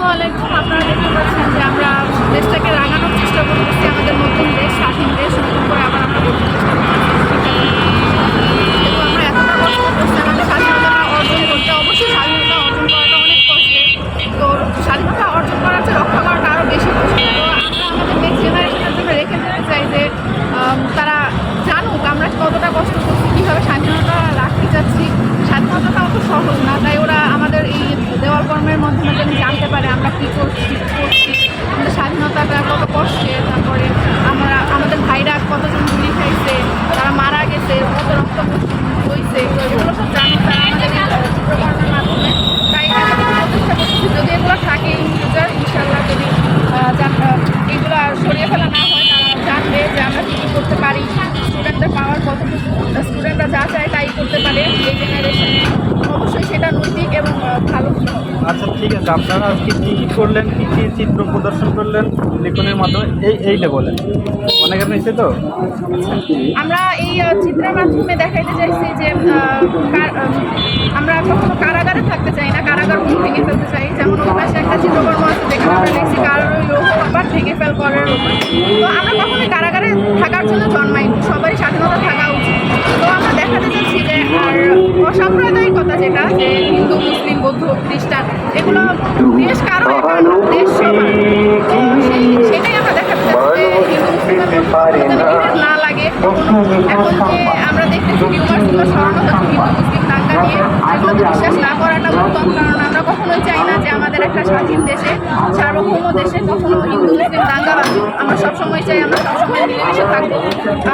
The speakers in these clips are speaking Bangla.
আসসালামু আলাইকুম আপনারা দেখতে পাচ্ছেন যে আমরা দেশটাকে রাঙানোর চেষ্টা করতেছি, আমাদের নতুন দেশ, স্বাধীন দেশ, নতুন করে আবার আমরা গড়তে। আমরা এতটা আমাদের স্বাধীনতা অর্জন করতে, অবশ্যই স্বাধীনতা অর্জন করাটা অনেক কষ্টের তো স্বাধীনতা অর্জন করার চেয়ে রক্ষা করাটা আরও বেশি কষ্টের তো আমরা আমাদের নেক্সট জেনারেশনের জন্য রেখে দিতে চাই যে আম, তারা জানুক আমরা কতটা কষ্ট করছি কীভাবে স্বাধীনতা রাখতে চাচ্ছি স্বাধীনতাটা অত সহজ না তাই ওরা আমাদের এই দেওয়াল কর্মের মাধ্যমে যেন জানতে পারে আমরা কী করছি করছি, আমাদের স্বাধীনতাটা কত কষ্টের তারপরে আমরা, আমাদের ভাইরা কতজন গুলি খাইছে, তারা মারা গেছে, কত রক্ত হয়েছে এগুলো সব জানুক তারা আমাদের মাধ্যমে। তাই থাকে জান- এগুলো সরিয়ে ফেলা না হয় জানবে যে আমরা কী কী করতে পারি। স্টুডেন্টদের পাওয়ার স্টুডেন্টরা যা চায় তাই করতে পারে। এই জেনারেশনে অবশ্যই সেটা নৈতিক এবং ভালো আচ্ছা ঠিক আছে, আপনারা আজকে কী কী করলেন, কী কী চিত্র প্রদর্শন করলেন, লিখনের মাধ্যমে? এই, এইটা বলেন। অনেকে নিচ্ছে তো? আমরা এই চিত্রের মাধ্যমে দেখাইতে চাইছি যে আমরা কখনো কারাগারে থাকতে চাই না, কারাগার ভেঙে ফেলতে চাই। যেমন ওই একটা চিত্রকর্ম আছে, যেখানে আমরা দেখছি কারোর লোহ আবার ভেঙে ফেল করার তো আমরা কখনোই কারাগারে থাকার জন্য জন্মাই সবারই স্বাধীনতা থাকা উচিত। তো আমরা দেখাতে চাইছি যে, আর অসাম্প্রদায়িকতা যেটা, যে হিন্দু, মুসলিম, বৌদ্ধ, খ্রিস্টান এগুলো দেশ কারও দেশ সেটাই আমরা দেখাতে চাচ্ছি। না। লাগে এখন যে আমরা দেখতেছি টিউমারগুলো সরানো হচ্ছে মুসলিম দাঙ্গা নিয়ে এগুলোতে বিশ্বাস না করাটা উত্তম কারণ আমরা কখনোই চাই না যে আমাদের একটা স্বাধীন দেশে সার্বভৌম দেশে কখনো হিন্দু মুসলিম দাঙ্গা বাঁধুক আমরা সবসময় চাই আমরা সবসময় মিলেমিশে থাকব।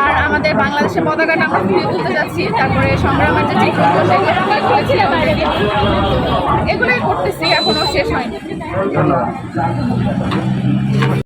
আর আমাদের বাংলাদেশের পতাকাটা আমরা ফুটিয়ে তুলতে যাচ্ছি তারপরে সংগ্রামের যে চিত্রগুলো সেগুলো আমাদের এগুলোই করতেছি এখনও শেষ হয়নি।